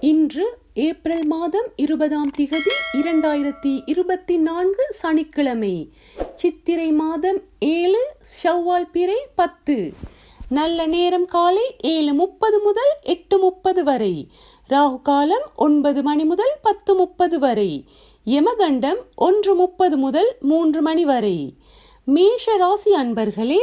இன்று ஏப்ரல் மாதம் இருபதாம் திகதி இரண்டாயிரத்தி இருபத்தி நான்கு சனிக்கிழமை. சித்திரை மாதம் ஏழு ஷவ்வால் பிறை பத்து. நல்ல நேரம் காலை ஏழு முப்பது முதல் எட்டு முப்பது வரை. ராகு காலம் ஒன்பது மணி முதல் பத்து முப்பது வரை. யமகண்டம் ஒன்று முப்பது முதல் மூன்று மணி வரை. மேஷ ராசி அன்பர்களே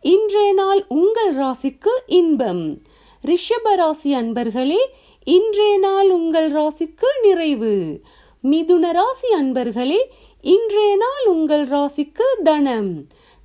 இன்றைய நாள் உங்கள் ராசிக்கு இன்பம். ரிஷப ராசி அன்பர்களே இன்றைய நாள் உங்கள் ராசிக்கு நிறைவு. மிதுன ராசி அன்பர்களே இன்றைய நாள் உங்கள் ராசிக்கு தனம்.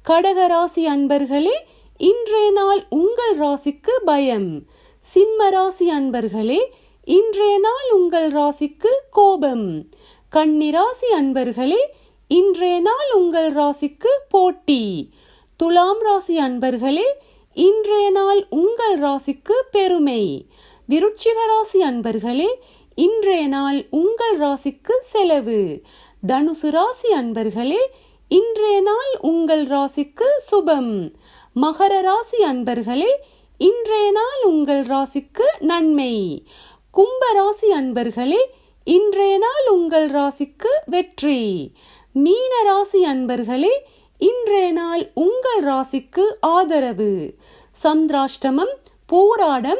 கடக ராசி அன்பர்களே இன்றைய நாள் உங்கள் ராசிக்கு பயம். சிம்ம ராசி அன்பர்களே இன்றைய நாள் உங்கள் ராசிக்கு கோபம். கன்னிராசி அன்பர்களே இன்றைய நாள் உங்கள் ராசிக்கு போட்டி. துலாம் ராசி அன்பர்களே இன்றைய நாள் உங்கள் ராசிக்கு பெருமை. விருட்சிக ராசி அன்பர்களே இன்றைய நாள் உங்கள் ராசிக்கு செலவு. தனுசு ராசி அன்பர்களே இன்றைய நாள் உங்கள் ராசிக்கு சுபம். மகர ராசி அன்பர்களே இன்றைய நாள் உங்கள் ராசிக்கு நன்மை. கும்ப ராசி அன்பர்களே இன்றைய நாள் உங்கள் ராசிக்கு வெற்றி. மீன ராசி அன்பர்களே இன்றைய நாள் உங்கள் ராசிக்கு ஆதரவு. சந்திராஷ்டமம் போராடம்